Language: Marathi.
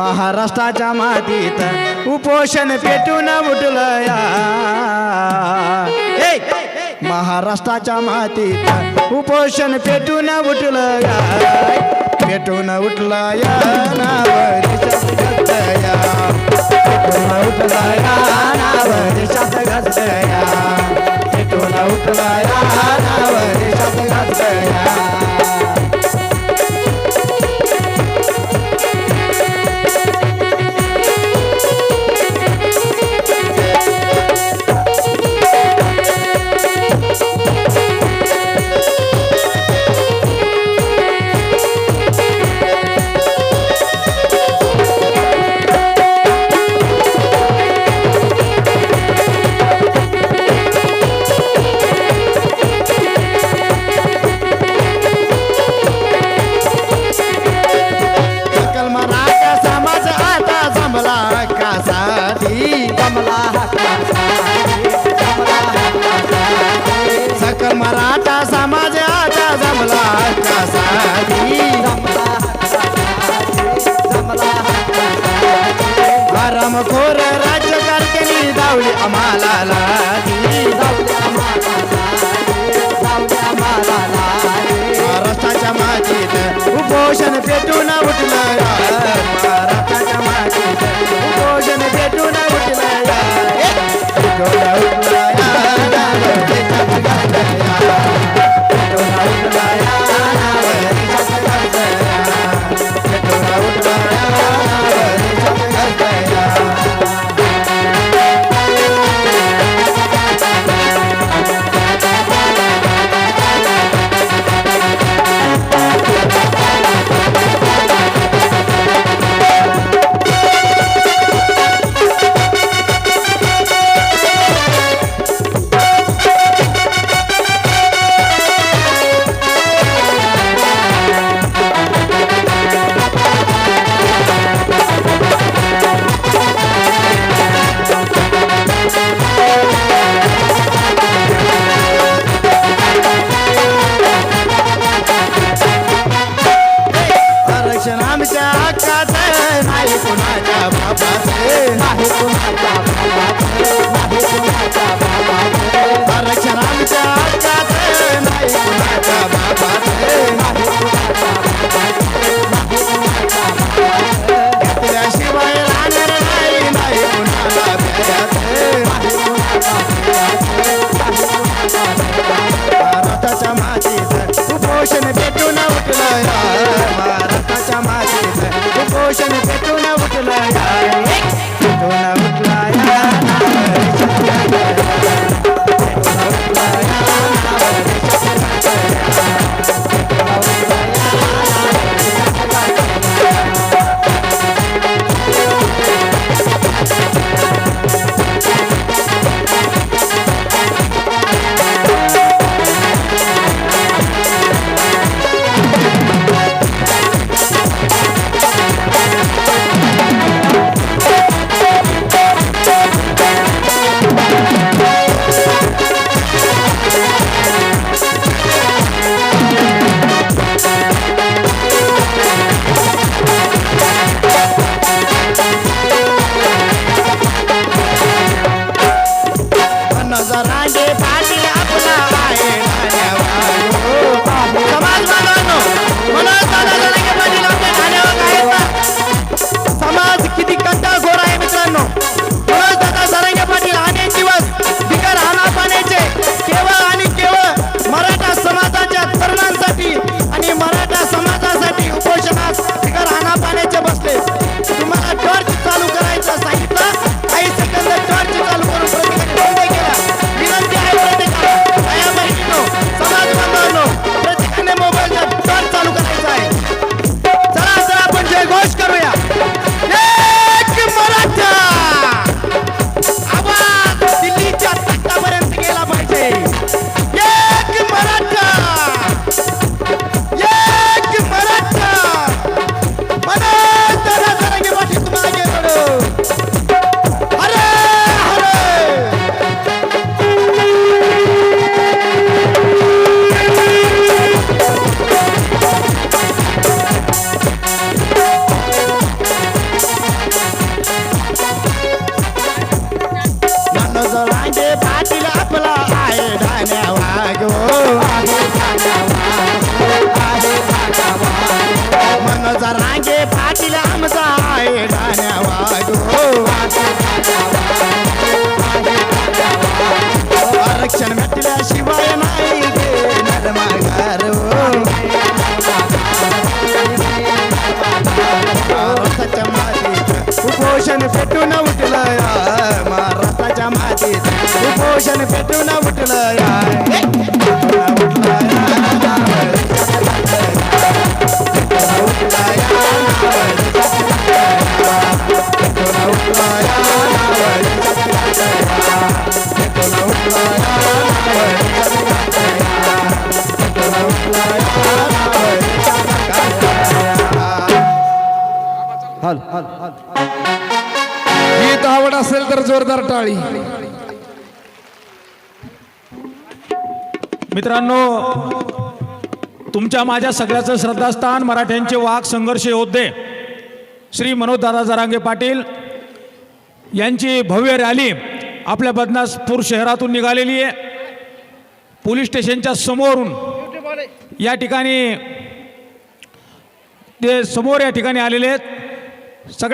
महाराष्ट्राच्या मातीत उपोषण पेटून उठल महाराष्ट्राच्या मातीत उपोषण पेटून उठल पेटून उठला या पेटून उठला पेटून उठला जाऊदे आम्हाला लाजी. महाराष्ट्राच्या उपोषण पेटून उठलं. Sonata Baba. I day party. búscame Pande Patil आपला आहे धान्यावाग मनोज रांगे पाटील आमचा आहे धान्यावाग आरक्षण भेटल्याशिवाय नाही माघार उपोषण फेटून उठलं महाराष्ट्राच्या मातीत. उठलं या पेटून उठल या हल हल. गीत आवड असेल तर जोरदार टाळी. मित्रांनो तुमच्या माझ्या सगळ्याचं श्रद्धास्थान मराठ्यांचे वाघ संघर्ष योद्धे श्री मनोजदादा जरांगे पाटील यांची भव्य रॅली आपल्या बदनासपूर शहरातून निघालेली आहे. पोलीस स्टेशनच्या समोरून या ठिकाणी ते समोर या ठिकाणी आलेले आहेत. सगळ्या